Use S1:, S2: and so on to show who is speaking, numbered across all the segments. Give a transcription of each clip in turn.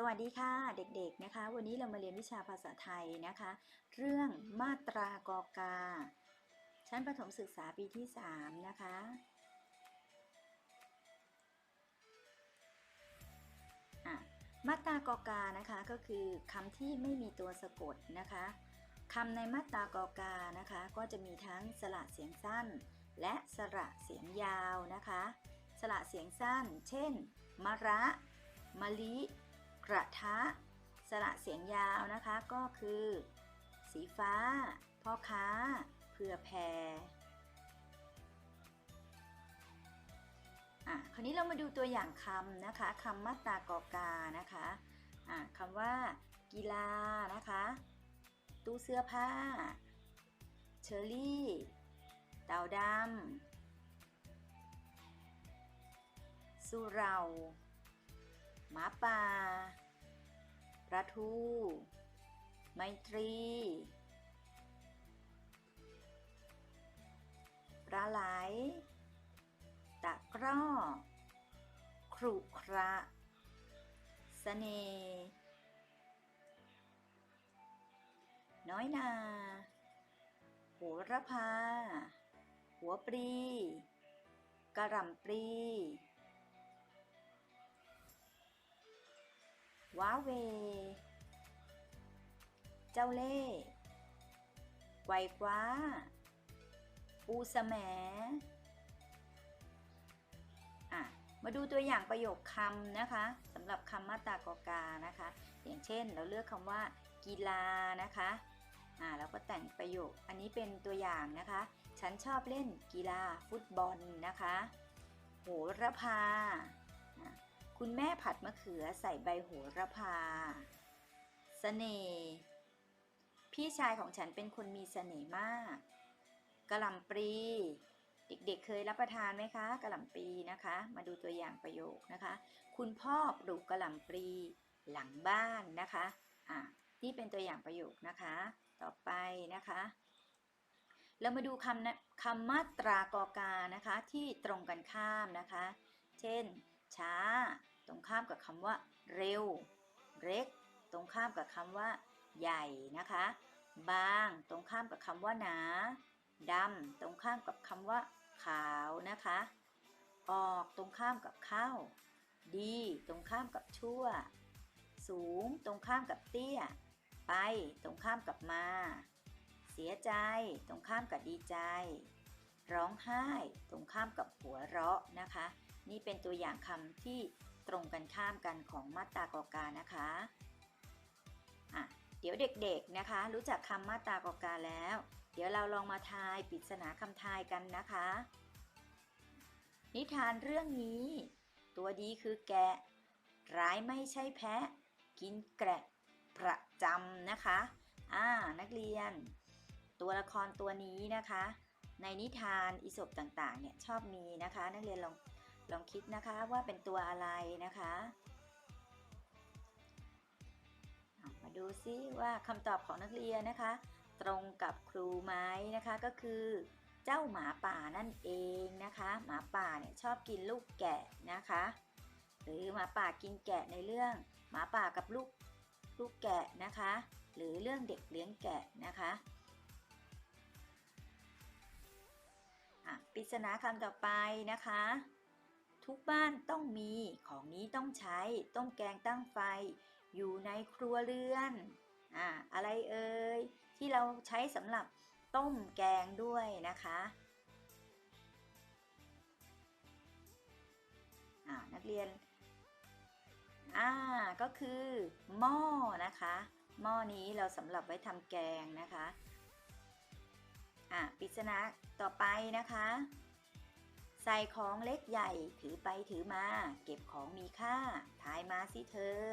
S1: สวัสดีค่ะเด็กๆนะคะ วันนี้เรามาเรียนวิชาภาษาไทยนะคะ เรื่องมาตรากอกา ชั้นประถมศึกษาปีที่ 3 นะคะอะมาตรากอกานะคะก็คือคำที่ไม่มีตัวสะกดนะคะคำในมาตรากอกานะคะ ก็จะมีทั้งสระเสียงสั้น และสระเสียงยาวนะคะ สระเสียงสั้น เช่น มะระ มะลิ กระทะ สระเสียงยาวนะคะก็คือ สีฟ้า พ่อค้า เพื่อแพรอะคราวนี้เรามาดูตัวอย่างคำนะคะคำมาตรากอกานะคะอะคำว่า กีฬานะคะ ตู้เสื้อผ้า เชอรี่เต่าดำสุเรา หมาป่าปลาทูไมตรีปลาไหล ตะกร้อ ครุคระสเสน่น้อยนาโหระพา หัวปรีกระหล่ำปรี ว้าเว เจ้าเล่ห์ไกวกว้า ปูสแหมอะ มาดูตัวอย่างประโยคคำนะคะสำหรับคำมาตรากอกานะคะ อย่างเช่นเราเลือกคำว่า กีฬานะคะอ่าแล้วก็แต่งประโยค อันนี้เป็นตัวอย่างนะคะ ฉันชอบเล่นกีฬาฟุตบอลนะคะ โหระพา คุณแม่ผัดมะเขือใส่ใบโหระพาเสน่ห์พี่ชายของฉันเป็นคนมีเสน่ห์มากกระหล่ำปลีเด็กๆเเคยรับประทานไหมคะกระหล่ำปลีนะคะ มาดูตัวอย่างประโยคนะคะ คุณพ่อปลูกกระหล่ำปลีหลังบ้านนะคะอะนี่เป็นตัวอย่างประโยคนะคะ ต่อไปนะคะเรามาดูคำนะคำมาตรากอกานะคะที่ตรงกันข้ามนะคะ เช่น ช้า ตรงข้ามกับคำว่า เร็ว เล็ก ตรงข้ามกับคำว่า ใหญ่นะคะ บาง ตรงข้ามกับคำว่าหนาดำตรงข้ามกับคำว่า ขาวนะคะ ออกตรงข้ามกับเข้า ดี ตรงข้ามกับชั่ว สูง ตรงข้ามกับเตี้ย ไป ตรงข้ามกับมา เสียใจ ตรงข้ามกับดีใจ ร้องไห้ ตรงข้ามกับหัวเราะนะคะ นี่เป็นตัวอย่างคำที่ ตรงกันข้ามกันของมาตรากอกานะคะอะเดี๋ยวเด็กๆนะคะ รู้จักคำมาตรากอกาแล้ว เดี๋ยวเราลองมาทายปริศนาคำทายกันนะคะ นิทานเรื่องนี้ ตัวดีคือแกะ ร้ายไม่ใช่แพะ กินแกะประจำนะคะอ่านักเรียน ตัวละครตัวนี้นะคะ ในนิทานอิศบต่างๆเนี่ยชอบมีนะคะ นักเรียนลอง ลองคิดนะคะว่าเป็นตัวอะไรนะคะมาดูซิว่าคำตอบของนักเรียนนะคะ ตรงกับครูไหมนะคะก็คือ เจ้าหมาป่านั่นเองนะคะ หมาป่าเนี่ยชอบกินลูกแกะนะคะ หรือหมาป่ากินแกะในเรื่อง หมาป่ากับลูกลูกแกะนะคะ หรือเรื่องเด็กเลี้ยงแกะนะคะอะปริศนาคำต่อไปนะคะ ทุกบ้านต้องมีของนี้ต้องใช้ ต้มแกงตั้งไฟ อยู่ในครัวเรือนอ่าอะไรเอ่ยที่เราใช้สำหรับต้มแกงด้วยนะคะอ่านักเรียนอ่าก็คือหม้อนะคะ หม้อนี้เราสำหรับไว้ทำแกงนะคะอ่าปริศนาต่อไปนะคะ ใส่ของเล็กใหญ่ถือไปถือมา เก็บของมีค่าทายมาสิเธอ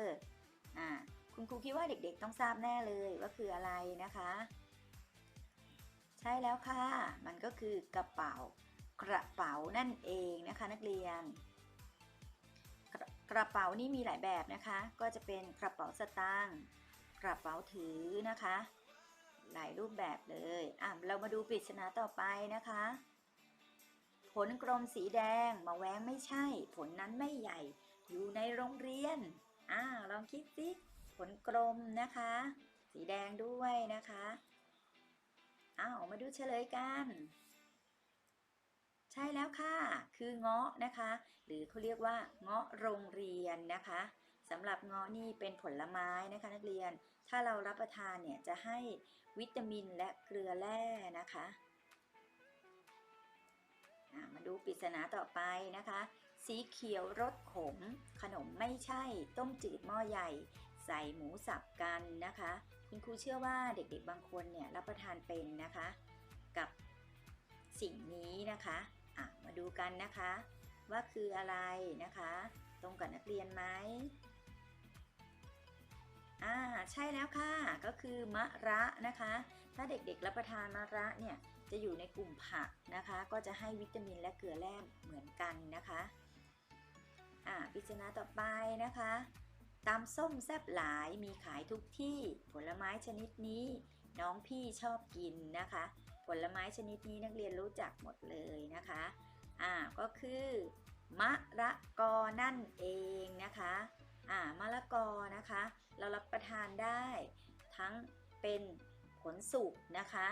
S1: อ่าคุณครูคิดว่าเด็กๆต้องทราบแน่เลยว่าคืออะไรนะคะ ใช่แล้วค่ะ มันก็คือกระเป๋ากระเป๋านั่นเองนะคะนักเรียนกระกระเป๋านี่มีหลายแบบนะคะ ก็จะเป็นกระเป๋าสตางค์กระเป๋าถือนะคะ หลายรูปแบบเลยอะเรามาดูปริศนาต่อไปนะคะ ผลกลมสีแดงมาแว้งไม่ใช่ ผลนั้นไม่ใหญ่ อยู่ในโรงเรียนอ้าลองคิดสิผลกลมนะคะ สีแดงด้วยนะคะอ้าวมาดูเฉลยกัน ใช่แล้วค่ะ คือเงาะนะคะ หรือเขาเรียกว่าเงาะโรงเรียนนะคะสำหรับเงาะนี่เป็นผลไม้นะคะนักเรียน ถ้าเรารับประทานเนี่ยจะให้วิตามินและเกลือแร่นะคะ มาดูปริศนาต่อไปนะคะ สีเขียวรสขม ขนมไม่ใช่ ต้มจืดหม้อใหญ่ ใส่หมูสับกันนะคะ คุณครูเชื่อว่าเด็กๆบางคนเนี่ยรับประทานเป็นนะคะ กับสิ่งนี้นะคะอะมาดูกันนะคะ ว่าคืออะไรนะคะ ตรงกับนักเรียนไหมอ่าใช่แล้วค่ะก็คือมะระนะคะ ถ้าเด็กๆรับประทานมะระเนี่ย จะอยู่ในกลุ่มผักนะคะ ก็จะให้วิตามินและเกลือแร่เหมือนกันนะคะอ่าพิจารณาต่อไปนะคะตำส้มแซบหลายมีขายทุกที่ผลไม้ชนิดนี้ น้องพี่ชอบกินนะคะ ผลไม้ชนิดนี้นักเรียนรู้จักหมดเลยนะคะอ่าก็คือ มะระกอนั่นเองนะคะอ่ามะละกอนะคะ เรารับประทานได้ ทั้งเป็นผลสุกนะคะ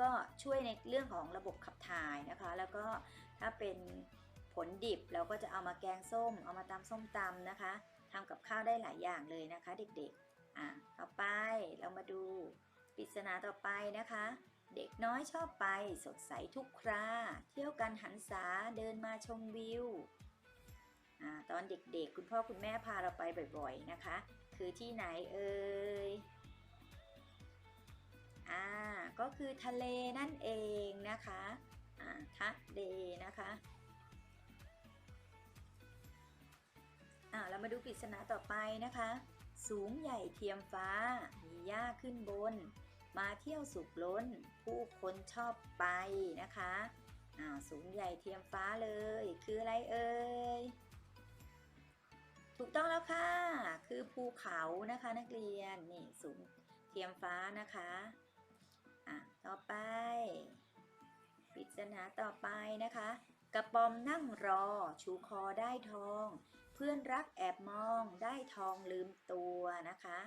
S1: ก็ช่วยในเรื่องของระบบขับถ่ายนะคะ แล้วก็ถ้าเป็นผลดิบเราก็จะเอามาแกงส้ม เอามาตำส้มตำนะคะทำกับข้าวได้หลายอย่างเลยนะคะ เด็กๆ อะต่อไปเรามาดูปริศนาต่อไปนะคะ เด็กน้อยชอบไปสดใสทุกครา เที่ยวกันหันษาเดินมาชมวิวอ่าตอนเด็กๆ คุณพ่อคุณแม่พาเราไปบ่อย ๆนะคะ คือที่ไหนเอ่ย ก็คือทะเลนั่นเองนะคะทะเลนะคะอ่าเรามาดูปริศนาต่อไปนะคะ สูงใหญ่เทียมฟ้า มีหญ้าขึ้นบน มาเที่ยวสุกล้น ผู้คนชอบไปนะคะอ่าสูงใหญ่เทียมฟ้าเลย คืออะไรเอ่ยถูกต้องแล้วค่ะ คือภูเขานะคะนักเรียน นี่สูงเทียมฟ้านะคะ อะต่อไปปริศนาต่อไปนะคะ กระปอมนั่งรอ ชูคอได้ทอง เพื่อนรักแอบมองได้ทองลืมตัวนะคะ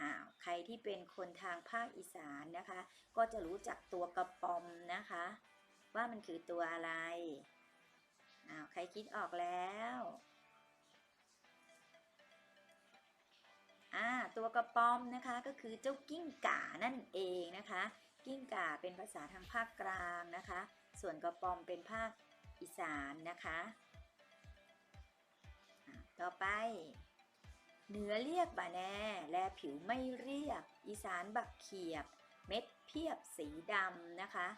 S1: อ้าวใครที่เป็นคนทางภาคอีสานนะคะ ก็จะรู้จักตัวกระปอมนะคะ ว่ามันคือตัวอะไรอ้าวใครคิดออกแล้ว อ่าตัวกระป๋อมนะคะก็คือเจ้ากิ้งก่านั่นเองนะคะ กิ้งก่าเป็นภาษาทางภาคกลางนะคะ ส่วนกระป๋อมเป็นภาคอีสานนะคะต่อไป เหนือเรียกบาแน่ แลผิวไม่เรียบอีสานบักเขียบ เม็ดเพียบสีดำนะคะ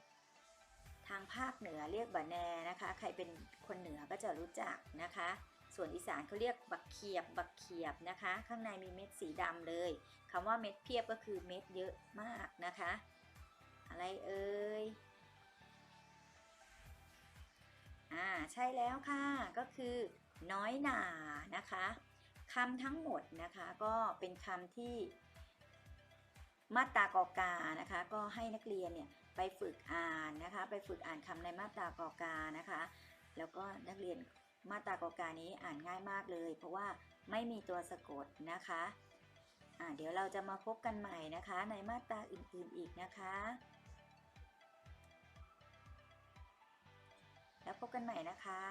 S1: ทางภาคเหนือเรียกบาแน่นะคะ ใครเป็นคนเหนือก็จะรู้จักนะคะ ส่วนอีสานเขาเรียกบักเขียบบักเขียบนะคะ ข้างในมีเม็ดสีดำเลยคำว่าเม็ดเพียบก็คือเม็ดเยอะมากนะคะ อะไรเอ่ยอ่าใช่แล้วค่ะก็คือ น้อยหนานะคะคำทั้งหมดนะคะก็เป็นคำที่มาตรากอกานะคะ ก็ให้นักเรียนเนี่ยไปฝึกอ่านนะคะ ไปฝึกอ่านคำในมาตรากอกานะคะ แล้วก็นักเรียน มาตรากอกานี้อ่านง่ายมากเลย เพราะว่าไม่มีตัวสะกดนะคะอ่าเดี๋ยวเราจะมาพบกันใหม่นะคะ ในมาตราอื่นๆอีกนะคะ แล้วพบกันใหม่นะคะ